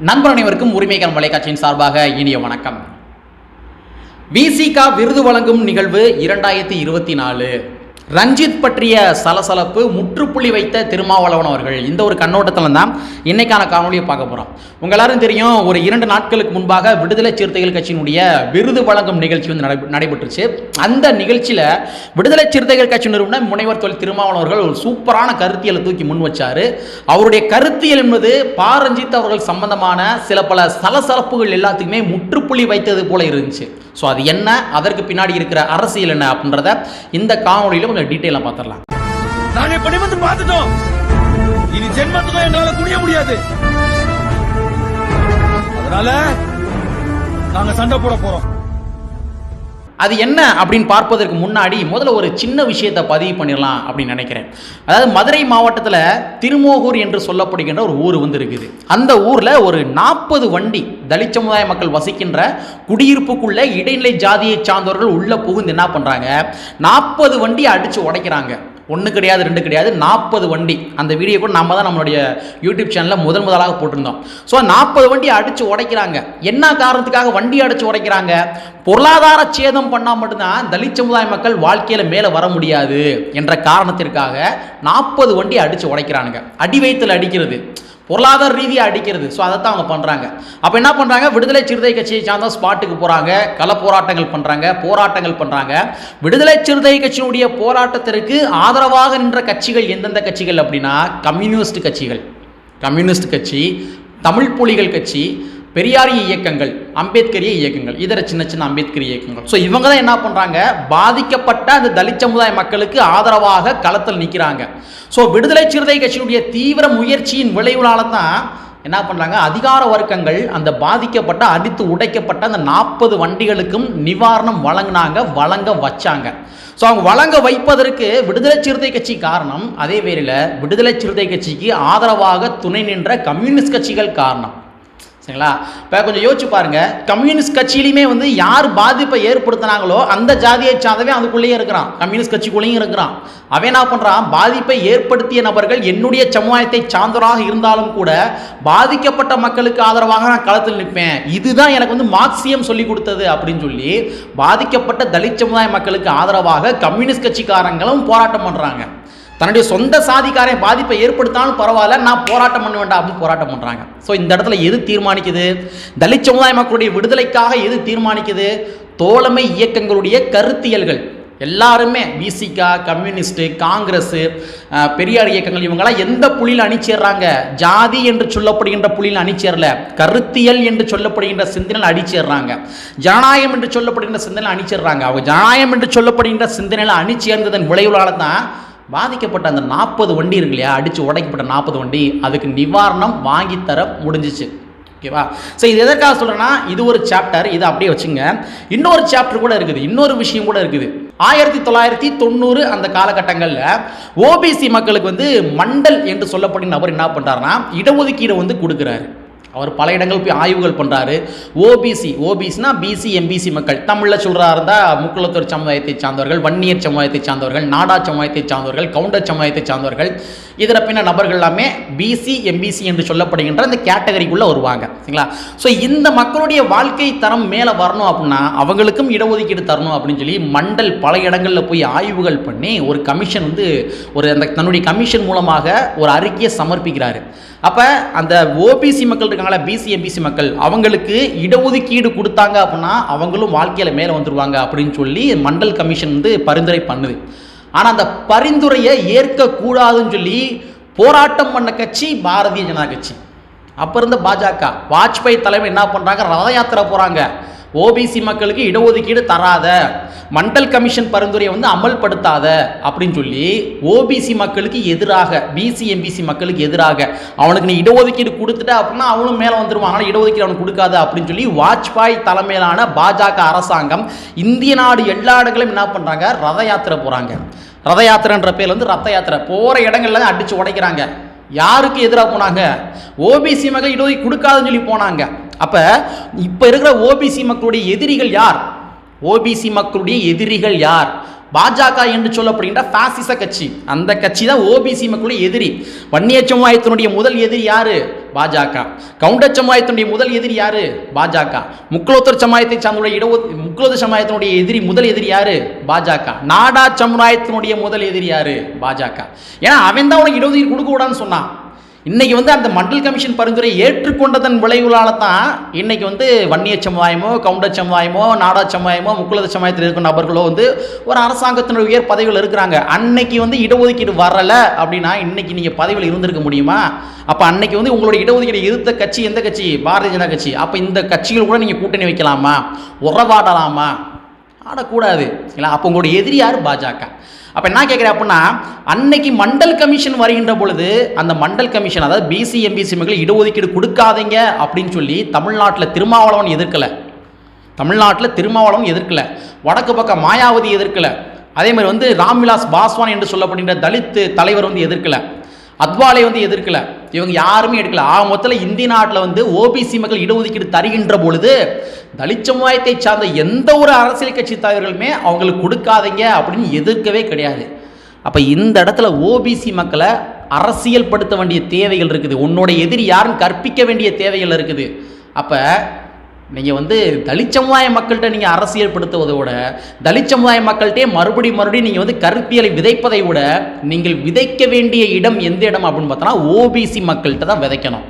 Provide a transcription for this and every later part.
நண்பர் அனைவருக்கும் உரிமைகள் மலைக்காட்சியின் சார்பாக இனிய வணக்கம். விசிகா விருது வழங்கும் நிகழ்வு இரண்டாயிரத்தி இருபத்தி நாலு. ரஞ்சித் பற்றிய சலசலப்பு முற்றுப்புள்ளி வைத்த திருமாவளவன் அவர்கள். இந்த ஒரு கண்ணோட்டத்தில் தான் இன்னைக்கான காணொலியை பார்க்க போகிறோம் உங்கள் எல்லாரும் தெரியும் ஒரு இரண்டு நாட்களுக்கு முன்பாக விடுதலை சிறுத்தைகள் கட்சியினுடைய விருது வழங்கும் நிகழ்ச்சி வந்து நடை- நடைபெற்றுச்சு. அந்த நிகழ்ச்சியில் விடுதலை சிறுத்தைகள் கட்சி நிறுவனர் முனைவர் தொழில் திருமாவளவன் அவர்கள் ஒரு சூப்பரான கருத்தியலை தூக்கி முன் வச்சார். அவருடைய கருத்தியல் என்பது பா. ரஞ்சித் அவர்கள் சம்பந்தமான சில பல சலசலப்புகள் எல்லாத்துக்குமே முற்றுப்புள்ளி வைத்தது போல இருந்துச்சு. ஸோ அது என்ன? அதற்கு பின்னாடி இருக்கிற அரசியல் என்ன அப்படின்றத இந்த காணொலியில் கொஞ்சம் டீட்டெயிலாக பார்த்துடலாம். நாங்கள் இப்ப வந்து பார்த்துட்டோம். இனி ஜென்மத்துக்கும் என்னால குனிய முடியாது. அதனால நாங்க சண்டை போட போறோம். அது என்ன அப்படின்னு பார்ப்பதற்கு முன்னாடி முதல்ல ஒரு சின்ன விஷயத்தை பதிவு பண்ணிடலாம் அப்படின்னு நினைக்கிறேன். அதாவது மதுரை மாவட்டத்தில் திருமோகூர் என்று சொல்லப்படுகின்ற ஒரு ஊர் வந்து இருக்குது. அந்த ஊரில் ஒரு நாற்பது வண்டி தலித் சமுதாய மக்கள் வசிக்கின்ற குடியிருப்புக்குள்ள இடைநிலை ஜாதியை சார்ந்தவர்கள் உள்ளே புகுந்து என்ன பண்ணுறாங்க நாற்பது வண்டியை அடித்து உடைக்கிறாங்க. ஒன்று கிடையாது ரெண்டு கிடையாது நாற்பது வண்டி. அந்த வீடியோ கூட நம்ம தான் நம்மளுடைய யூடியூப் சேனலில் முதல் முதலாக போட்டிருந்தோம். ஸோ நாற்பது வண்டி அடித்து உடைக்கிறாங்க. என்ன காரணத்துக்காக வண்டி அடித்து உடைக்கிறாங்க? பொருளாதார சேதம் பண்ணால் மட்டும்தான் தலித் சமுதாய மக்கள் வாழ்க்கையில் மேலே வர முடியாது என்ற காரணத்திற்காக நாற்பது வண்டி அடித்து உடைக்கிறானுங்க. அடி வயிற்றில் அடிக்கிறது. பொருளாதார ரீதியாக அடிக்கிறது. ஸோ அதை தான் அவங்க பண்ணுறாங்க அப்போ என்ன பண்ணுறாங்க விடுதலை சிறுத்தை கட்சியை சார்ந்த ஸ்பாட்டுக்கு போகிறாங்க கள போராட்டங்கள் பண்ணுறாங்க போராட்டங்கள் பண்ணுறாங்க விடுதலை சிறுத்தை கட்சியினுடைய போராட்டத்திற்கு ஆதரவாக நின்ற கட்சிகள் எந்தெந்த கட்சிகள் அப்படின்னா கம்யூனிஸ்ட் கட்சிகள். கம்யூனிஸ்ட் கட்சி தமிழ் புலிகள் கட்சி பெரியாரிய இயக்கங்கள் அம்பேத்கரிய இயக்கங்கள் இதர சின்ன சின்ன அம்பேத்கரிய இயக்கங்கள். ஸோ இவங்க தான் என்ன பண்ணுறாங்க பாதிக்கப்பட்ட அந்த தலித் சமுதாய மக்களுக்கு ஆதரவாக களத்தில் நிற்கிறாங்க ஸோ விடுதலை சிறுத்தை கட்சியினுடைய தீவிர முயற்சியின் விளைவுனால தான் என்ன பண்ணுறாங்க அதிகார வர்க்கங்கள் அந்த பாதிக்கப்பட்ட அடித்து உடைக்கப்பட்ட அந்த நாற்பது வண்டிகளுக்கும் நிவாரணம் வழங்கினாங்க வழங்க வச்சாங்க. ஸோ அவங்க வழங்க வைப்பதற்கு விடுதலை சிறுத்தை கட்சி காரணம் அதே வேளையில் விடுதலை சிறுத்தை கட்சிக்கு ஆதரவாக துணை நின்ற கம்யூனிஸ்ட் கட்சிகள் காரணம். சரிங்களா? இப்போ கொஞ்சம் யோசிச்சு பாருங்க. கம்யூனிஸ்ட் கட்சியிலையுமே வந்து யார் பாதிப்பை ஏற்படுத்தினாங்களோ அந்த ஜாதியை சார்ந்தவே அதுக்குள்ளேயே இருக்கிறான். கம்யூனிஸ்ட் கட்சிக்குள்ளேயும் இருக்கிறான். அவன் என்ன பண்ணுறான் பாதிப்பை ஏற்படுத்திய நபர்கள் என்னுடைய சமுதாயத்தை சார்ந்தவராக இருந்தாலும் கூட பாதிக்கப்பட்ட மக்களுக்கு ஆதரவாக நான் களத்தில் நிற்பேன். இதுதான் எனக்கு வந்து மார்க்சியம் சொல்லி கொடுத்தது அப்படின்னு சொல்லி பாதிக்கப்பட்ட தலித் சமுதாய மக்களுக்கு ஆதரவாக கம்யூனிஸ்ட் கட்சிக்காரங்களும் போராட்டம் பண்ணுறாங்க தன்னுடைய சொந்த சாதிக்காரன் பாதிப்பை ஏற்படுத்தாலும் பரவாயில்ல நான் போராட்டம் பண்ண வேண்டாம் அப்படின்னு போராட்டம் பண்ணுறாங்க ஸோ இந்த இடத்துல எது தீர்மானிக்குது? தலித் சமுதாய மக்களுடைய விடுதலைக்காக எது தீர்மானிக்குது? தோழமை இயக்கங்களுடைய கருத்தியல்கள். எல்லாருமே பிசிகா கம்யூனிஸ்ட்டு காங்கிரஸ் பெரியார் இயக்கங்கள் இவங்கெல்லாம் எந்த புள்ளியில் அணிச்சேர்றாங்க? ஜாதி என்று சொல்லப்படுகின்ற புள்ளியில் அணிச்சேரல. கருத்தியல் என்று சொல்லப்படுகின்ற சிந்தனையில் அணிச்சேர்றாங்க ஜனநாயகம் என்று சொல்லப்படுகின்ற சிந்தனையில் அணிச்சேர்றாங்க. அவங்க ஜனநாயகம் என்று சொல்லப்படுகின்ற சிந்தனையில் அணிச்சேர்ந்ததன் விளைவுகளால் தான் பாதிக்கப்பட்ட அந்த நாற்பது வண்டி இருக்கு இல்லையா அடித்து உடைக்கப்பட்ட நாற்பது வண்டி அதுக்கு நிவாரணம் வாங்கித்தர தர முடிஞ்சிச்சு. ஓகேவா ஸோ இது எதற்காக சொல்கிறேன்னா இது ஒரு சாப்டர் இதை அப்படியே வச்சுங்க. இன்னொரு சாப்டர் கூட இருக்குது இன்னொரு விஷயம் கூட இருக்குது. ஆயிரத்தி தொள்ளாயிரத்தி தொண்ணூறு அந்த காலகட்டங்களில் ஓபிசி மக்களுக்கு வந்து மண்டல் என்று சொல்லப்படும் நபர் என்ன பண்ணுறாருன்னா இடஒதுக்கீடு வந்து கொடுக்குறாரு. அவர் பல இடங்கள் போய் ஆய்வுகள் பண்ணுறாரு ஓபிசி ஓபிசினா பிசி எம்பிசி மக்கள். தமிழில் சொல்கிறா இருந்தால் முக்குளத்தூர் சமுதாயத்தை சார்ந்தவர்கள் வன்னியர் சமுதாயத்தை சார்ந்தவர்கள் நாடா சமுதாயத்தை சார்ந்தவர்கள் கவுண்டர் சமுதாயத்தை சார்ந்தவர்கள் இதில் பின்ன நபர்கள் எல்லாமே பிசி எம்பிசி என்று சொல்லப்படுகின்ற இந்த கேட்டகரிக்குள்ளே வருவாங்க. சரிங்களா? ஸோ இந்த மக்களுடைய வாழ்க்கை தரம் மேலே வரணும் அப்படின்னா அவங்களுக்கும் இடஒதுக்கீடு தரணும் அப்படின்னு சொல்லி மண்டல் பல இடங்களில் போய் ஆய்வுகள் பண்ணி ஒரு கமிஷன் வந்து ஒரு அந்த தன்னுடைய கமிஷன் மூலமாக ஒரு அறிக்கையை சமர்ப்பிக்கிறாரு. அப்போ அந்த ஓபிசி மக்கள் இருக்காங்களா பிசி எம்பிசி மக்கள் அவங்களுக்கு இடஒதுக்கீடு கொடுத்தாங்க அப்படின்னா அவங்களும் வாழ்க்கையில் மேலே வந்துருவாங்க அப்படின்னு சொல்லி மண்டல் கமிஷன் வந்து பரிந்துரை பண்ணுது. ஆனால் அந்த பரிந்துரையை ஏற்கக்கூடாதுன்னு சொல்லி போராட்டம் பண்ண கட்சி பாரதிய ஜனதா கட்சி. அப்போ இருந்த பாஜக. வாஜ்பாய் தலைவர் என்ன பண்ணுறாங்க ரத யாத்திரை போகிறாங்க ஓபிசி மக்களுக்கு இடஒதுக்கீடு தராத மண்டல் கமிஷன் பரிந்துரையை வந்து அமல்படுத்தாத அப்படின்னு சொல்லி ஓபிசி மக்களுக்கு எதிராக பிசி எம்பிசி மக்களுக்கு எதிராக அவனுக்கு நீ இடஒதுக்கீடு கொடுத்துட்ட அப்படின்னா அவனும் மேலே வந்துடுவான் ஆனால் இடஒதுக்கீடு அவனுக்கு கொடுக்காத அப்படின்னு சொல்லி வாஜ்பாய் தலைமையிலான பாஜக அரசாங்கம் இந்திய நாடு எல்லா இடங்களும் என்ன பண்ணுறாங்க ரத யாத்திரை போகிறாங்க ரத யாத்திரைன்ற பேர் வந்து ரத்த யாத்திரை. போகிற இடங்கள்ல அடித்து உடைக்கிறாங்க. யாருக்கு எதிராக போனாங்க? ஓபிசி மக்கள் இடஒதுக்கி கொடுக்காதுன்னு சொல்லி போனாங்க. அப்போ இப்போ இருக்கிற ஓபிசி மக்களுடைய எதிரிகள் யார்? ஓபிசி மக்களுடைய எதிரிகள் யார்? பாஜக என்று சொல்லப்படுகின்ற பாசிச கட்சி. அந்த கட்சி தான் ஓபிசி மக்களுடைய எதிரி. வன்னிய சமுதாயத்தினுடைய முதல் எதிரி யாரு? பாஜக. கவுண்டர் சமுதாயத்தினுடைய முதல் எதிரி யாரு? பாஜக. முக்குலோத்தர் சமுதாயத்தை சார்ந்துள்ள இட முக்குலோத்தர் சமுதாயத்தினுடைய எதிரி முதல் எதிரி யாரு? பாஜக. நாடா சமுதாயத்தினுடைய முதல் எதிரி யாரு? பாஜக. ஏன்னா அவன் தான் உனக்கு இடஒதுக்கீடு கொடுக்க கூடாதுன்னு சொன்னான். இன்றைக்கி வந்து அந்த மண்டல் கமிஷன் பரிந்துரை ஏற்றுக்கொண்டதன் விளைவுகளால் தான் இன்றைக்கி வந்து வன்னிய சமுதாயமோ கவுண்டர் சமுதாயமோ நாடா சமுதாயமோ முக்குலத சமுதாயத்தில் இருக்கும் நபர்களோ வந்து ஒரு அரசாங்கத்தினுடைய உயர் பதவியில் இருக்கிறாங்க. அன்னைக்கு வந்து இடஒதுக்கீடு வரலை அப்படின்னா இன்னைக்கு நீங்கள் பதவியில் இருந்திருக்க முடியுமா? அப்போ அன்னைக்கு வந்து உங்களுடைய இடஒதுக்கீடு எதிர்த்த கட்சி எந்த கட்சி? பாரதிய ஜனதா கட்சி. அப்போ இந்த கட்சிகள் கூட நீங்கள் கூட்டணி வைக்கலாமா? உறவாடலாமா? ஆடக்கூடாது. இல்லை அப்போ உங்களுடைய எதிரி யார்? பாஜக. அப்போ என்ன கேட்குறேன் அப்படின்னா அன்னைக்கு மண்டல் கமிஷன் வருகின்ற பொழுது அந்த மண்டல் கமிஷன் அதாவது B C M B C மக்கள் இடஒதுக்கீடு கொடுக்காதீங்க அப்படின்னு சொல்லி தமிழ்நாட்டில் திருமாவளவன் எதிர்க்கலை. தமிழ்நாட்டில் திருமாவளவன் எதிர்க்கலை. வடக்கு பக்கம் மாயாவதி எதிர்க்கலை. அதே மாதிரி வந்து ராம்விலாஸ் பாஸ்வான் என்று சொல்லப்படுகின்ற தலித் தலைவர் வந்து எதிர்க்கலை. அத்வாலே வந்து எதிர்க்கலை. இவங்க யாருமே எடுக்கல. ஆக மொத்தத்தில் இந்திய நாட்டில் வந்து ஓபிசி மக்கள் இடஒதுக்கீடு தருகின்ற பொழுது தலித் சமுதாயத்தை சார்ந்த எந்த ஒரு அரசியல் கட்சி தலைவர்களுமே அவங்களுக்கு கொடுக்காதீங்க அப்படின்னு எதிர்க்கவே கிடையாது. அப்போ இந்த இடத்துல ஓபிசி மக்களை அரசியல் படுத்த வேண்டிய தேவைகள் இருக்குது. உன்னோட எதிரி யாருன்னு கற்பிக்க வேண்டிய தேவைகள் இருக்குது. அப்போ நீங்கள் வந்து தலித் சமுதாய மக்கள்கிட்ட நீங்கள் அரசியல் படுத்துவதை விட தலித் சமுதாய மக்கள்கிட்டே மறுபடி மறுபடியும் நீங்கள் வந்து கருத்தியலை விதைப்பதை விட நீங்கள் விதைக்க வேண்டிய இடம் எந்த இடம் அப்படின்னு பார்த்தோன்னா ஓபிசி மக்கள்கிட்ட தான் விதைக்கணும்.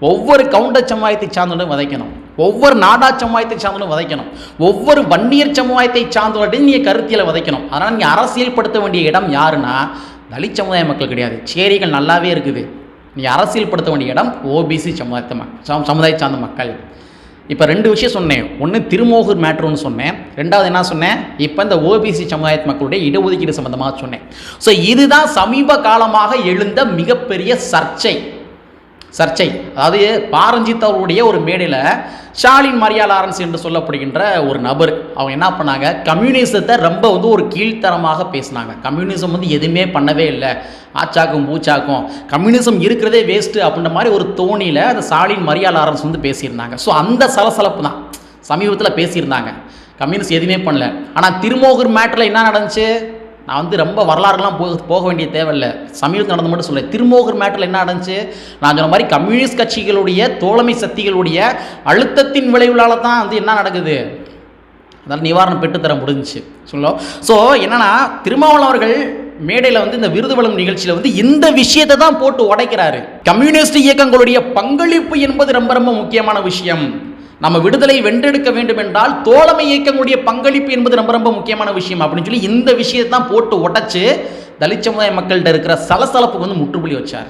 ஒவ்வொரு கவுண்டர் சமுதாயத்தை சார்ந்தவனும் விதைக்கணும். ஒவ்வொரு நாடா சமுதாயத்தை சார்ந்தவனும் விதைக்கணும். ஒவ்வொரு வன்னியர் சமுதாயத்தை சார்ந்தவர்கிட்டையும் நீங்கள் கருத்தியலை விதைக்கணும். அதனால் நீங்கள் அரசியல் படுத்த வேண்டிய இடம் யாருன்னா தலித் சமுதாய மக்கள் கிடையாது. சேரிகள் நல்லாவே இருக்குது. நீங்கள் அரசியல் படுத்த வேண்டிய இடம் ஓபிசி சமுதாயத்தை மக் சம- சமுதாய சார்ந்த மக்கள். இப்போ ரெண்டு விஷயம் சொன்னேன். ஒன்று திருமோகூர் மேட்ருன்னு சொன்னேன். ரெண்டாவது என்ன சொன்னேன்? இப்போ இந்த ஓபிசி சமுதாயத்து மக்களுடைய இடஒதுக்கீடு சம்மந்தமாக சொன்னேன். ஸோ இதுதான் சமீப காலமாக எழுந்த மிகப்பெரிய சர்ச்சை. சர்ச்சை. அதாவது பாரஞ்சித் அவருடைய ஒரு மேடையில் ஸ்டாலின் மரியா லாரன்ஸ் என்று சொல்லப்படுகின்ற ஒரு நபர். அவங்க என்ன பண்ணாங்க? கம்யூனிசத்தை ரொம்ப வந்து ஒரு கீழ்த்தரமாக பேசினாங்க. கம்யூனிசம் வந்து எதுவுமே பண்ணவே இல்லை. ஆச்சாக்கும் பூச்சாக்கும். கம்யூனிசம் இருக்கிறதே வேஸ்ட்டு அப்படின்ற மாதிரி ஒரு தோணியில் அந்த ஷாலின் மரியா லாரன்ஸ் வந்து பேசியிருந்தாங்க. ஸோ அந்த சலசலப்பு தான். சமீபத்தில் பேசியிருந்தாங்க. கம்யூனிஸ்ட் எதுவுமே பண்ணல. ஆனால் திருமோகூர் மேட்டரில் என்ன நடந்துச்சு? நான் வந்து ரொம்ப வரலாறுலாம் போக போக வேண்டிய தேவையில்லை. சமீபத்தில் நடந்து மட்டும் சொல்ல திருமோகர் மேட்டரில் என்ன நடந்துச்சு? நான் சொன்ன மாதிரி கம்யூனிஸ்ட் கட்சிகளுடைய தோழமை சக்திகளுடைய அழுத்தத்தின் விளைவுகளால் தான் வந்து என்ன நடக்குது? அதனால் நிவாரணம் பெற்றுத்தர முடிஞ்சுச்சு. சொல்லும் ஸோ என்னென்னா திருமாவளவன் அவர்கள் மேடையில் வந்து இந்த விருது வழங்கும் நிகழ்ச்சியில் வந்து இந்த விஷயத்தை தான் போட்டு உடைக்கிறாரு. கம்யூனிஸ்ட் இயக்கங்களுடைய பங்களிப்பு என்பது ரொம்ப ரொம்ப முக்கியமான விஷயம். நம்ம விடுதலை வென்றெடுக்க வேண்டும் என்றால் தோழமை இயக்கங்களுடைய பங்களிப்பு என்பது ரொம்ப ரொம்ப முக்கியமான விஷயம் அப்படின்னு சொல்லி இந்த விஷயத்தை தான் போட்டு உடைச்சு தலித் சமுதாய மக்கள்கிட்ட இருக்கிற சலசலப்புக்கு வந்து முற்றுப்புள்ளி வச்சார்.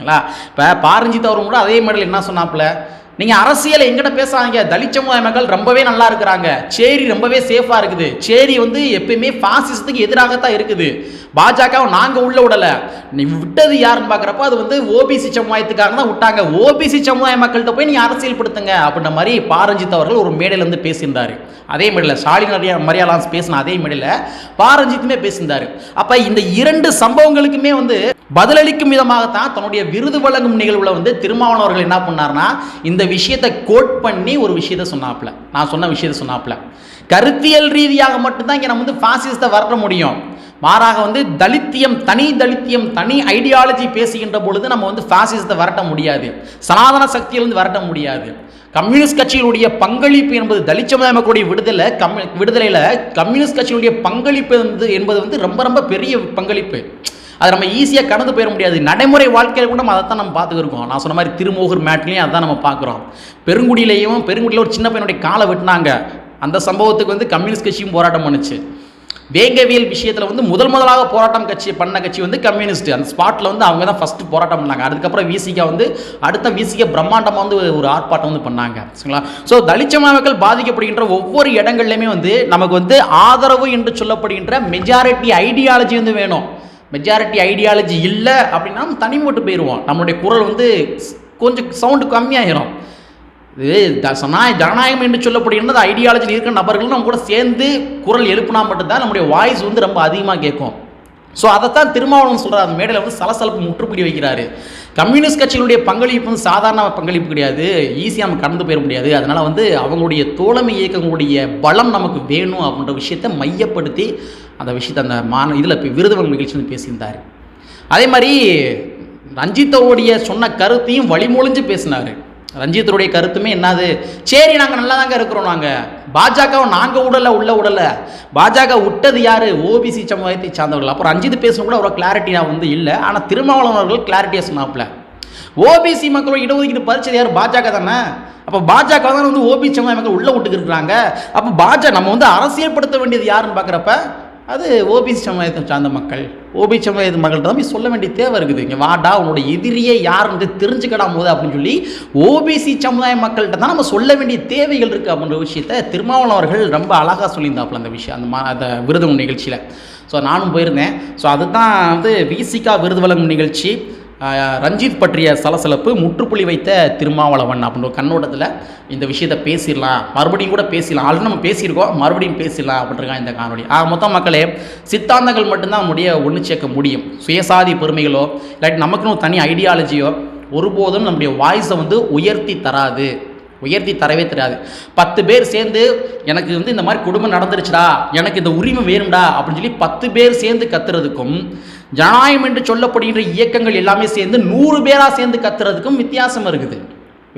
இல்லை இப்போ பாரஞ்சித் அவரும் கூட அதே மாதிரி என்ன சொன்னாப்புல? நீங்கள் அரசியலை எங்கிட்ட பேசாதீங்க. தலித் சமுதாய மக்கள் ரொம்பவே நல்லா இருக்கிறாங்க. சேரி ரொம்பவே சேஃபாக இருக்குது. சேரி வந்து எப்பயுமே பாசிசத்துக்கு எதிராகத்தான் இருக்குது. பாஜகவை நாங்கள் உள்ள விடலை நீ விட்டது யாருன்னு பார்க்குறப்ப அது வந்து ஓபிசி சமுதாயத்துக்காக தான் விட்டாங்க. ஓபிசி சமுதாய மக்கள்கிட்ட போய் நீங்கள் அரசியல் படுத்துங்க அப்படின்ற மாதிரி பாரஞ்சித் அவர்கள் ஒரு மேடையில் வந்து பேசியிருந்தார். அதே மேடையில் ஸ்டாலின் மரியா மரியாலான்ஸ் பேசின அதே மேடையில் பாரஞ்சித்துமே பேசியிருந்தார். அப்போ இந்த இரண்டு சம்பவங்களுக்குமே வந்து பதிலளிக்கும் விதமாகத்தான் தன்னுடைய விருது வழங்கும் நிகழ்வுல வந்து திருமாவளவர்கள் அவர்கள் என்ன பண்ணார்னா இந்த விஷயத்தை கோட் பண்ணி ஒரு விஷயத்தை சொன்னாப்புல. நான் சொன்ன விஷயத்தை சொன்னாப்புல. கருத்தியல் ரீதியாக மட்டும்தான் இங்கே நம்ம வந்து ஃபாசிஸ்டை வரட்ட முடியும். மாறாக வந்து தலித்தியம் தனி தலித்தியம் தனி ஐடியாலஜி பேசுகின்ற பொழுது நம்ம வந்து ஃபாசிசத்தை வரட்ட முடியாது. சனாதன சக்தியிலிருந்து வரட்ட முடியாது. கம்யூனிஸ்ட் கட்சியினுடைய பங்களிப்பு என்பது தலித் சமுதாய மக்களுடைய விடுதலை கம் விடுதலையில் கம்யூனிஸ்ட் கட்சியினுடைய பங்களிப்பு என்பது என்பது வந்து ரொம்ப ரொம்ப பெரிய பங்களிப்பு. அது நம்ம ஈஸியாக கடந்து போயிட முடியாது. நடைமுறை வாழ்க்கையில் கூட நம்ம தான் நம்ம பார்த்துக்கிருக்கோம் நான் சொன்ன மாதிரி திருமோகூர் மேட்லேயும் அதான் நம்ம பார்க்குறோம். பெருங்குடியிலையும் பெருங்குடியில் ஒரு சின்ன பையனுடைய காலை வெட்டினாங்க. அந்த சம்பவத்துக்கு வந்து கம்யூனிஸ்ட் கட்சியும் போராட்டம் பண்ணுச்சு. வேங்கவியல் விஷயத்தில் வந்து முதல் முதலாக போராட்டம் கட்சி பண்ண கட்சி வந்து கம்யூனிஸ்ட். அந்த ஸ்பாட்டில் வந்து அவங்க தான் ஃபஸ்ட்டு போராட்டம் பண்ணாங்க. அதுக்கப்புறம் விசிகா வந்து அடுத்த விசிகா பிரம்மாண்டமாக வந்து ஒரு ஆர்ப்பாட்டம் வந்து பண்ணாங்க. சரிங்களா? ஸோ தலிச்சம மக்கள் பாதிக்கப்படுகின்ற ஒவ்வொரு இடங்கள்லையுமே வந்து நமக்கு வந்து ஆதரவு என்று சொல்லப்படுகின்ற மெஜாரிட்டி ஐடியாலஜி வந்து வேணும். மெஜாரிட்டி ஐடியாலஜி இல்லை அப்படின்னா தனி போட்டு போயிடுவோம் நம்மளுடைய குரல் வந்து கொஞ்சம் சவுண்டு கம்மியாயிரும். இது த- ஜனநாயகம் என்று சொல்லப்படுகின்றது ஐடியாலஜியில் இருக்கிற நபர்கள் நம்ம கூட சேர்ந்து குரல் எழுப்புனா மட்டும்தான் நம்முடைய வாய்ஸ் வந்து ரொம்ப அதிகமாக கேட்கும். ஸோ அதைத்தான் திருமாவளவன் சொல்கிறார் அந்த மேடையில் வந்து சலசலப்பு முற்றுப்புள்ளி வைக்கிறாரு. கம்யூனிஸ்ட் கட்சிகளுடைய பங்களிப்பு வந்து சாதாரண பங்களிப்பு கிடையாது. ஈஸியாக நம்ம கடந்து போயிட முடியாது. அதனால் வந்து அவங்களுடைய தோழமை இயக்கங்களுடைய பலம் நமக்கு வேணும் அப்படின்ற விஷயத்தை மையப்படுத்தி அந்த விஷயத்தை அந்த மான இதில் விருதுவன் நிகழ்ச்சி வந்து பேசியிருந்தார். அதே மாதிரி ரஞ்சித்தோடைய சொன்ன கருத்தையும் வழிமொழிஞ்சு பேசினார். ரஞ்சித்தருடைய கருத்துமே என்னது? சரி நாங்கள் நல்லா தாங்க இருக்கிறோம் நாங்கள் பாஜகவை நாங்கள் விடலை உள்ள விடலை பாஜக விட்டது யார்? ஓபிசி சமுதாயத்தை சார்ந்தவர்கள். அப்புறம் ரஞ்சித் பேசணும் கூட அவ்வளோ கிளாரிட்டியாக வந்து இல்லை. ஆனால் திருமாவளவன் அவர்கள் கிளாரிட்டியாக சொன்னாப்புல. ஓபிசி மக்களோட இடஒதுக்கீடு பறிச்சது யார்? பாஜக தானே. அப்போ பாஜக தான் வந்து ஓபிசி சமுதாய மக்கள் உள்ள விட்டுக்கு இருக்கிறாங்க. அப்போ பாஜக நம்ம வந்து அரசியல்படுத்த வேண்டியது யாருன்னு பார்க்குறப்ப அது ஓபிசி சமுதாயத்தை சார்ந்த மக்கள். ஓபிசி சமுதாயத்து மக்கள்கிட்ட தான் போய் சொல்ல வேண்டிய தேவை இருக்குது. இங்கே வாடா உன்னோட எதிரியே யாருன்னு தெரிஞ்சுக்கடா போது அப்படின்னு சொல்லி ஓபிசி சமுதாய மக்கள்கிட்ட தான் நம்ம சொல்ல வேண்டிய தேவைகள் இருக்குது அப்படின்ற விஷயத்த திருமாவளவன் அவர்கள் ரொம்ப அழகாக சொல்லியிருந்தாப்புல அந்த விஷயம் அந்த மா அந்த விருது நிகழ்ச்சியில். ஸோ நானும் போயிருந்தேன். ஸோ அதுதான் வந்து விசிகா விருது வழங்கும் நிகழ்ச்சி. ரஞ்சித் பற்றிய சலசலப்பு முற்றுப்புள்ளி வைத்த திருமாவளவன் அப்படின்ற கண்ணோட்டத்தில் இந்த விஷயத்தை பேசிடலாம். மறுபடியும் கூட பேசிடலாம். ஆல்ரெடி நம்ம பேசியிருக்கோம். மறுபடியும் பேசிடலாம் அப்படின்றாங்க இந்த காணொலி ஆக மொத்தம் மக்களே சித்தாந்தங்கள் மட்டும்தான் முடிய ஒன்று சேர்க்க முடியும். சுயசாதி பெருமைகளோ இல்லாட்டி நமக்குன்னு தனி ஐடியாலஜியோ ஒருபோதும் நம்முடைய வாய்ஸை வந்து உயர்த்தி தராது. உயர்த்தி தரவே தெரியாது பத்து பேர் சேர்ந்து எனக்கு வந்து இந்த மாதிரி குடும்பம் நடந்துருச்சுடா எனக்கு இந்த உரிமை வேணும்டா அப்படின்னு சொல்லி பத்து பேர் சேர்ந்து கத்துறதுக்கும் ஜனநாயகம் என்று சொல்லப்படுகின்ற இயக்கங்கள் எல்லாமே சேர்ந்து நூறு பேராக சேர்ந்து கத்துறதுக்கும் வித்தியாசம் இருக்குது.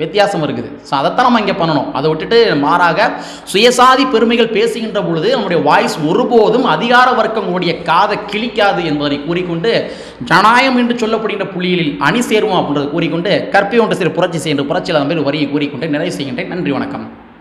வித்தியாசம் இருக்குது. ஸோ அதைத்தான் நம்ம இங்கே பண்ணணும். அதை விட்டுட்டு மாறாக சுயசாதி பெருமைகள் பேசுகின்ற பொழுது நம்முடைய வாய்ஸ் ஒருபோதும் அதிகார வர்க்கங்களுடைய காதை கிழிக்காது என்பதை கூறிக்கொண்டு ஜனநாயகம் என்று சொல்லப்படுகின்ற புள்ளியில் அணி சேருவோம் அப்படின்றத கூறிக்கொண்டு கற்பி ஒன்று சிறு புரட்சி செய்கின்ற புரட்சியில் அந்த மாதிரி வரியை கூறிக்கொண்டு நிறைவு செய்கின்றேன். நன்றி வணக்கம்.